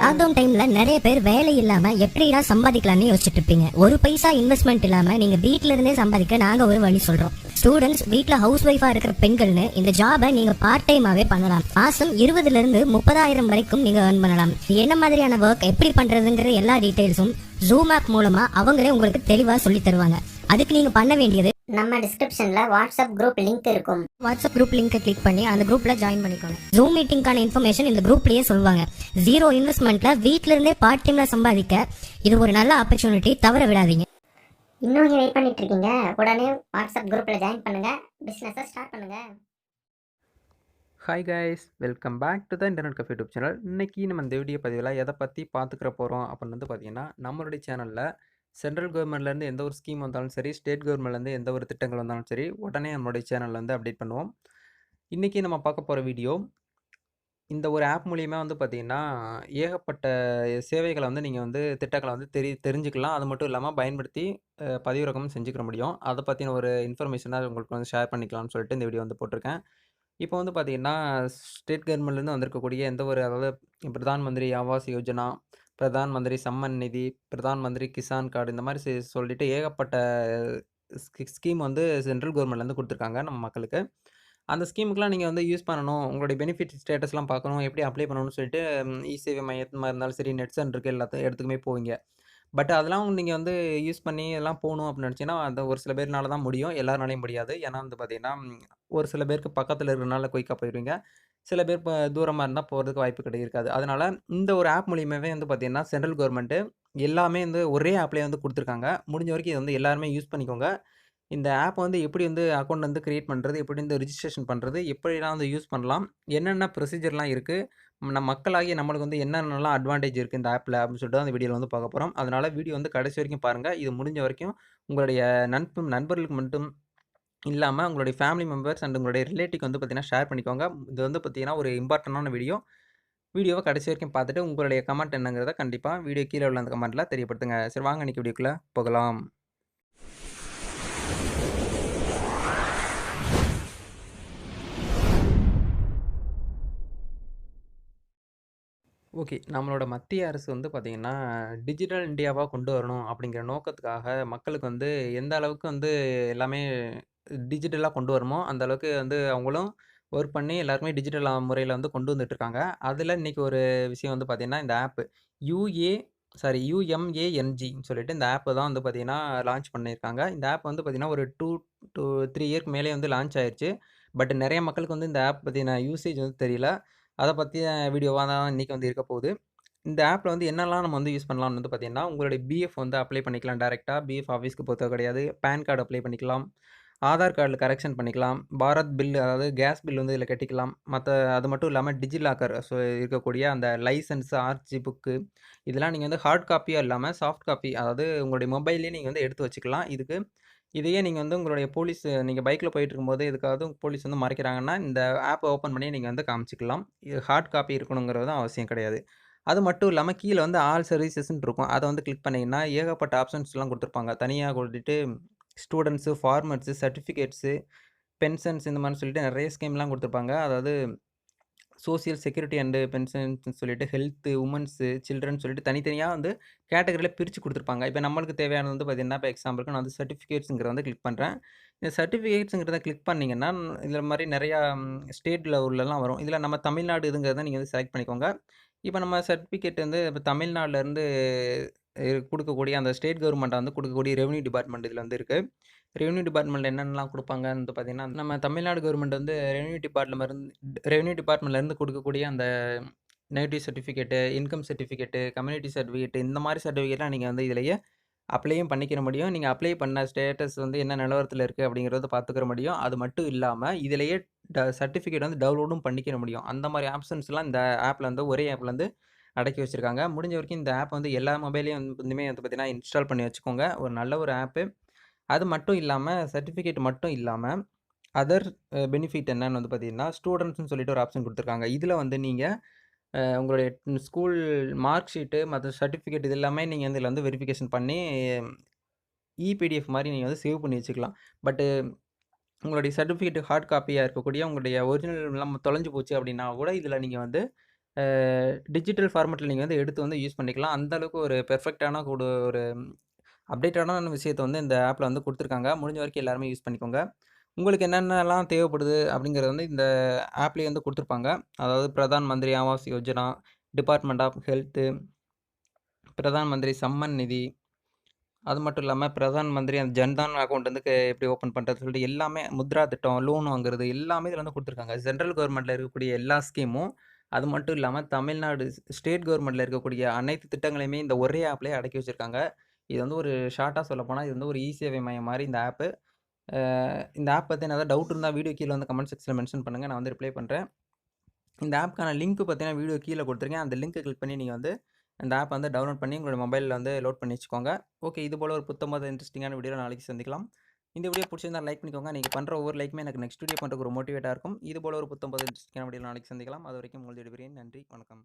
Lockdown டைம்ல நிறைய பேர் வேலை இல்லாம எப்படிடா சம்பாதிக்கலாம்னு யோசிச்சுட்டு இருப்பீங்க. ஒரு பைசா இன்வெஸ்ட்மெண்ட் இல்லாம நீங்க வீட்ல இருந்தே சம்பாதிக்க நாங்க ஒரு வழி சொல்றோம். ஸ்டூடெண்ட்ஸ் வீட்ல ஹவுஸ் ஒய்ஃபா இருக்கிற பெண்கள்னு இந்த ஜாபை நீங்க பார்ட் டைமாவே பண்ணலாம். மாசம் இருபதுல இருந்து முப்பதாயிரம் வரைக்கும் நீங்க ஏர்ன் பண்ணலாம். என்ன மாதிரியான ஒர்க் எப்படி பண்றதுங்கிற எல்லா டீடைல்ஸும் ஜூம் ஆப் மூலமா அவங்களே உங்களுக்கு தெளிவா சொல்லி தருவாங்க. அதுக்கு நீங்க பண்ண வேண்டியது நம்ம டிஸ்கிரிப்ஷன்ல வாட்ஸ்அப் குரூப் லிங்க் இருக்கும். வாட்ஸ்அப் குரூப் லிங்கை கிளிக் பண்ணி அந்த குரூப்ல ஜாயின் பண்ணிக்கோங்க. ஜூம் மீட்டிங்கான இன்ஃபர்மேஷன் இந்த குரூப்லயே சொல்லுவாங்க. ஜீரோ இன்வெஸ்ட்மெண்ட்ல வீட்ல இருந்தே பார்ட் டைம்ல சம்பாதிக்க இது ஒரு நல்ல ஆப்பர்ச்சுனிட்டி தவற விடாதீங்க. இன்னும் நீங்க வெயிட் பண்ணிட்டு இருக்கீங்க. உடனே வாட்ஸ்அப் குரூப்ல ஜாயின் பண்ணுங்க. பிசினஸை ஸ்டார்ட் பண்ணுங்க. Hi guys welcome back to the internet cafe YouTube channel இன்றைக்கி நம்ம இந்த வீடியோ பதிவில் எதை பற்றி பார்த்துக்கிற போகிறோம் அப்படின்னு வந்து பார்த்தீங்கன்னா நம்மளுடைய சேனலில் சென்ட்ரல் கவர்மெண்ட்லேருந்து எந்த ஒரு ஸ்கீம் வந்தாலும் சரி ஸ்டேட் கவர்மெண்ட்லேருந்து எந்த ஒரு திட்டங்கள் வந்தாலும் சரி உடனே நம்மளுடைய சேனலில் வந்து அப்டேட் பண்ணுவோம். இன்றைக்கி நம்ம பார்க்க போகிற வீடியோ இந்த ஒரு ஆப் மூலியமாக வந்து பார்த்திங்கன்னா ஏகப்பட்ட சேவைகளை வந்து நீங்கள் வந்து திட்டங்களை வந்து தெரி தெரிஞ்சுக்கலாம். அது மட்டும் இல்லாமல் பயன்படுத்தி பதிவிறக்கம் செஞ்சுக்கிற முடியும். அதை பற்றின ஒரு இன்ஃபர்மேஷனாக உங்களுக்கு வந்து ஷேர் பண்ணிக்கலாம்னு சொல்லிட்டு இந்த வீடியோ வந்து போட்டிருக்கேன். இப்போ வந்து பார்த்திங்கன்னா ஸ்டேட் கவர்மெண்ட்லேருந்து வந்திருக்கக்கூடிய எந்த ஒரு அதாவது பிரதான் மந்திரி ஆவாஸ் யோஜனா பிரதான் மந்திரி சம்மன் நிதி பிரதான் மந்திரி கிசான் கார்டு இந்த மாதிரி செ- சொல்லிட்டு ஏகப்பட்ட ஸ்கீம் வந்து சென்ட்ரல் கவர்மெண்ட்லேருந்து கொடுத்துருக்காங்க நம்ம மக்களுக்கு. அந்த ஸ்கீமுக்குலாம் நீங்கள் வந்து யூஸ் பண்ணணும். உங்களுடைய பெனிஃபிட் ஸ்டேட்டஸ்லாம் பார்க்கணும். எப்படி அப்ளை பண்ணணும்னு சொல்லிட்டு இ சேவை இருந்தாலும் சரி நெட் சென்டருக்கு எல்லாத்தையும் இடத்துக்குமே போவீங்க. பட் அதெல்லாம் நீங்கள் வந்து யூஸ் பண்ணி எல்லாம் போகணும் அப்படின்னு நினச்சிங்கன்னா அந்த ஒரு சில பேர்னால தான் முடியும். எல்லாருனாலையும் முடியாது. ஏன்னா வந்து பார்த்திங்கன்னா ஒரு சில பேருக்கு பக்கத்தில் இருக்கிறனால குயிக்காக போயிடுவீங்க சில பேர் இப்போ தூரமாக இருந்தால் போகிறதுக்கு வாய்ப்பு கிடை இருக்காது. அதனால் இந்த ஒரு ஆப் மூலியமாகவே வந்து பார்த்திங்கன்னா சென்ட்ரல் கவர்மெண்ட்டு எல்லாமே வந்து ஒரே ஆப்லேயே வந்து கொடுத்துருக்காங்க. முடிஞ்ச வரைக்கும் இது வந்து எல்லாருமே யூஸ் பண்ணிக்கோங்க. இந்த ஆப் வந்து எப்படி வந்து அக்கௌண்ட் வந்து க்ரியேட் பண்ணுறது எப்படி வந்து ரிஜிஸ்ட்ரேஷன் பண்ணுறது எப்படிலாம் வந்து யூஸ் பண்ணலாம் என்னென்ன ப்ரொசீஜர்லாம் இருக்குது நம்ம மக்களாகிய நம்மளுக்கு வந்து என்னென்னலாம் அட்வான்டேஜ் இருக்குது இந்த ஆப்பில் அப்படின்னு சொல்லிட்டு அந்த வீடியோவில் வந்து பார்க்க போகிறோம் அதனால் வீடியோ வந்து கடைசி வரைக்கும் பாருங்கள் இது முடிஞ்ச வரைக்கும் உங்களுடைய நண்பு நண்பர்களுக்கு மட்டும் இல்லாமல் உங்களுடைய ஃபேமிலி மெம்பர்ஸ் அண்ட் உங்களுடைய ரிலேட்டிவ் வந்து பார்த்தீங்கன்னா ஷேர் பண்ணிக்கோங்க. இது வந்து பார்த்தீங்கன்னா ஒரு இம்பார்ட்டண்டான வீடியோ வீடியோவை கடைசி வரைக்கும் பார்த்துட்டு உங்களுடைய கமெண்ட் என்னங்கிறத கண்டிப்பாக வீடியோ கீழே உள்ள அந்த கமெண்ட்டில் தெரியப்படுத்துங்க. சரி வாங்க இன்றைக்கி வீடியோக்குள்ளே போகலாம். ஓகே நம்மளோட மத்திய அரசு வந்து பார்த்திங்கன்னா டிஜிட்டல் இந்தியாவாக கொண்டு வரணும் அப்படிங்கிற நோக்கத்துக்காக மக்களுக்கு வந்து எந்த அளவுக்கு வந்து எல்லாமே டிஜிட்டலாக கொண்டு வருமோ அந்த அளவுக்கு வந்து அவங்களும் ஒர்க் பண்ணி எல்லாருமே டிஜிட்டல் முறையில் வந்து கொண்டு வந்துட்டுருக்காங்க அதில் இன்றைக்கி ஒரு விஷயம் வந்து பார்த்திங்கன்னா இந்த ஆப்பு யூஏ சாரி யூஎம்ஏஎன்ஜின்னு சொல்லிட்டு இந்த ஆப்பை தான் வந்து பார்த்திங்கன்னா லான்ச் பண்ணியிருக்காங்க. இந்த ஆப் வந்து பார்த்திங்கன்னா ஒரு டூ டூ த்ரீ இயர்க்கு மேலே வந்து லான்ச் ஆயிடுச்சு பட் நிறைய மக்களுக்கு வந்து இந்த ஆப் பற்றின யூசேஜ் வந்து தெரியல. அதை பற்றி வீடியோவாக தான் இன்றைக்கி வந்து இருக்க போகுது. இந்த ஆப்பில் வந்து என்னெல்லாம் நம்ம வந்து யூஸ் பண்ணலாம்னு வந்து பார்த்தீங்கன்னா உங்களுடைய பிஎஃப் வந்து அப்ளை பண்ணிக்கலாம். டேரெக்டாக பிஎஃப் ஆஃபீஸ்க்கு போகிறது கிடையாது. பேன் கார்டு அப்ளை பண்ணிக்கலாம். ஆதார் கார்டில் கரெக்ஷன் பண்ணிக்கலாம். பாரத் பில் அதாவது கேஸ் பில் வந்து இதில் கட்டிக்கலாம். மற்ற அது மட்டும் இல்லாமல் டிஜிலாக்கர் ஸோ இருக்கக்கூடிய அந்த லைசன்ஸ் ஆர்ஜி புக்கு இதெல்லாம் நீங்கள் வந்து ஹார்ட் காப்பியாக இல்லாமல் சாஃப்ட் காப்பி அதாவது உங்களுடைய மொபைல்லேயே நீங்கள் வந்து எடுத்து வச்சுக்கலாம். இதுக்கு இதையே நீங்கள் வந்து உங்களுடைய போலீஸ் நீங்கள் பைக்கில் போயிட்டு இருக்கும்போது இதுக்காவது போலீஸ் வந்து மறைக்கிறாங்கன்னா இந்த ஆப்பை ஓப்பன் பண்ணி நீங்கள் வந்து காமிச்சிக்கலாம். இது ஹார்ட் காப்பி இருக்கணுங்கிறது அவசியம் கிடையாது. அது மட்டும் இல்லாமல் கீழே வந்து ஆல் சர்வீசஸ்ன்னு இருக்கும். அதை வந்து கிளிக் பண்ணிங்கன்னா ஏகப்பட்ட ஆப்ஷன்ஸ்லாம் கொடுத்துருப்பாங்க. தனியாக கொடுத்துட்டு ஸ்டூடெண்ட்ஸு ஃபார்மர்ஸு சர்டிஃபிகேட்ஸு பென்ஷன்ஸ் இந்த மாதிரி சொல்லிட்டு நிறைய ஸ்கீம்லாம் கொடுத்துருப்பாங்க. அதாவது சோசியல் செக்யூரிட்டி அண்டு பென்ஷன்ஸ்னு சொல்லிட்டு ஹெல்த்து உமன்ஸு சில்ட்ரன் சொல்லிட்டு தனித்தனியாக வந்து கேட்டகரியில் பிரித்து கொடுத்துருப்பாங்க. இப்போ நம்மளுக்கு தேவையானது வந்து பார்த்தீங்கன்னா இப்போ எக்ஸாம்பிளுக்கு நான் வந்து சர்டிஃபிகேட்ஸுங்கிற வந்து கிளிக் பண்ணுறேன். இந்த சர்டிஃபிகேட்ஸுங்கிறத கிளிக் பண்ணிங்கன்னா இதில் மாதிரி நிறையா ஸ்டேட் லெவல்லலாம் வரும். இதில் நம்ம தமிழ்நாடு இதுங்கிறத நீங்கள் வந்து செலக்ட் பண்ணிக்கோங்க. இப்போ நம்ம சர்டிஃபிகேட் வந்து இப்போ தமிழ்நாட்டிலேருந்து கொடுக்கக்கூடிய அந்த ஸ்டேட் கவர்மெண்ட்டை வந்து கொடுக்கக்கூடிய ரெவன்யூ டிபார்ட்மெண்ட் இதில் வந்து இருக்குது ரெவன்யூ டிபார்ட்மெண்ட் என்னென்னலாம் கொடுப்பாங்க வந்து பார்த்தீங்கன்னா நம்ம தமிழ்நாடு கவர்மெண்ட் வந்து ரெவன்யூ டிபார்ட்மெண்ட் ரெவன்யூ டிபார்ட்மெண்ட்லேருந்து கொடுக்கக்கூடிய அந்த negative certificate income certificate community certificate இந்த மாதிரி சர்டிஃபிகேட்லாம் நீங்கள் வந்து இதிலேயே அப்ளையும் பண்ணிக்கிற முடியும். நீங்கள் அப்ளை பண்ண ஸ்டேட்டஸ் வந்து என்ன நிலவரத்தில் இருக்குது அப்படிங்கிறத பார்த்துக்கிற முடியும். அது மட்டும் இல்லாமல் இதிலேயே ட சர்டிஃபிகேட் வந்து டவுன்லோடும் பண்ணிக்கிற முடியும். அந்த மாதிரி ஆப்ஷன்ஸ்லாம் இந்த ஆப்பில் வந்து ஒரே ஆப்பில் வந்து அடக்கி வச்சுருக்காங்க. முடிஞ்ச வரைக்கும் இந்த ஆப் வந்து எல்லா மொபைலையும் வந்துமே வந்து பார்த்திங்கன்னா இன்ஸ்டால் பண்ணி வச்சுக்கோங்க. ஒரு நல்ல ஒரு ஆப்பு அது மட்டும் இல்லாமல் சர்டிஃபிகேட் மட்டும் இல்லாமல் அதர் பெனிஃபிட் என்னன்னு வந்து பார்த்தீங்கன்னா ஸ்டூடெண்ட்ஸ்னு சொல்லிட்டு ஒரு ஆப்ஷன் கொடுத்துருக்காங்க. இதில் வந்து நீங்கள் உங்களுடைய ஸ்கூல் மார்க் ஷீட்டு மற்ற சர்டிஃபிகேட் இது எல்லாமே நீங்கள் வந்து இதில் வந்து வெரிஃபிகேஷன் பண்ணி இபிடிஎஃப் மாதிரி நீங்கள் வந்து சேவ் பண்ணி வச்சுக்கலாம். பட்டு உங்களுடைய சர்டிஃபிகேட் ஹார்ட் காப்பியாக இருக்கக்கூடிய உங்களுடைய ஒரிஜினல் நம்ம தொலைஞ்சு போச்சு அப்படின்னா கூட இதில் நீங்கள் வந்து டிஜிட்டல் ஃபார்மேட்டில் நீங்கள் வந்து எடுத்து வந்து யூஸ் பண்ணிக்கலாம். அந்தளவுக்கு ஒரு பெர்ஃபெக்ட்டான கூட ஒரு அப்டேட்டடான விஷயத்தை வந்து இந்த ஆப்பில் வந்து கொடுத்துருக்காங்க முடிஞ்ச வரைக்கும் எல்லாருமே யூஸ் பண்ணிக்கோங்க. உங்களுக்கு என்னென்னலாம் தேவைப்படுது அப்படிங்கிறது வந்து இந்த ஆப்லேயே வந்து கொடுத்துருப்பாங்க அதாவது Pradhan Mantri Awas Yojana, department of health, Pradhan Mantri Samman Nidhi, அது மட்டும் இல்லாமல் பிரதான் மந்திரி அந்த ஜன்தான் அக்கௌண்ட் வந்து எப்படி ஓப்பன் பண்ணுறது சொல்லிட்டு எல்லாமே முத்ரா திட்டம், லோன் வாங்குறது எல்லாமே இதில் வந்து கொடுத்துருக்காங்க சென்ட்ரல் கவர்மெண்ட்ல இருக்கக்கூடிய எல்லா ஸ்கீமும், அது மட்டும் இல்லாமல் தமிழ்நாடு ஸ்டேட் கவர்மெண்ட்டில் இருக்கக்கூடிய அனைத்து திட்டங்களையுமே இந்த ஒரே ஆப்லேயே அடக்கி வச்சுருக்காங்க இது வந்து ஒரு ஷார்ட்டா சொல்லப்போனா, இது வந்து ஒரு இசேவை சேவை மையம் மாதிரி இந்த ஆப்பு. இந்த ஆப் பற்றி ஏதாவது டவுட் இருந்தால் வீடியோ கீழே வந்து கமெண்ட் செக்ஷனில் மென்ஷன் பண்ணுங்கள் நான் வந்து ரிப்ளை பண்ணுறேன் இந்த ஆப்க்கான லிங்க் பார்த்தீங்கன்னா, வீடியோ கீழே கொடுத்துருக்கேன் அந்த லிங்க்கை கிளிக் பண்ணி நீங்கள் வந்து இந்த ஆப் வந்து டவுன்லோட் பண்ணி உங்களோட மொபைலில் வந்து லோட் பண்ணி வச்சுக்கோங்க. ஓகே. இது போல் ஒரு புத்தமாக இன்ட்ரெஸ்டிங்கான வீடியோ நாளைக்கு சந்திக்கலாம். இந்த வீடியோ பிடிச்சிருந்தா லைக் பண்ணிக்கோங்க. நீங்கள் பண்ணுற ஒவ்வொரு லைக்குமே எனக்கு நெக்ஸ்ட் வீடியோ பண்ணுறதுக்கு ஒரு மோட்டிவேட்டாக இருக்கும். இது போல ஒரு புத்தம்பது இன்ட்ரஸ்டிங்கான நாளைக்கு சந்திக்கலாம். அதுவரைக்கும் உங்களுக்கு விடைபெறுகிறேன். நன்றி. வணக்கம்.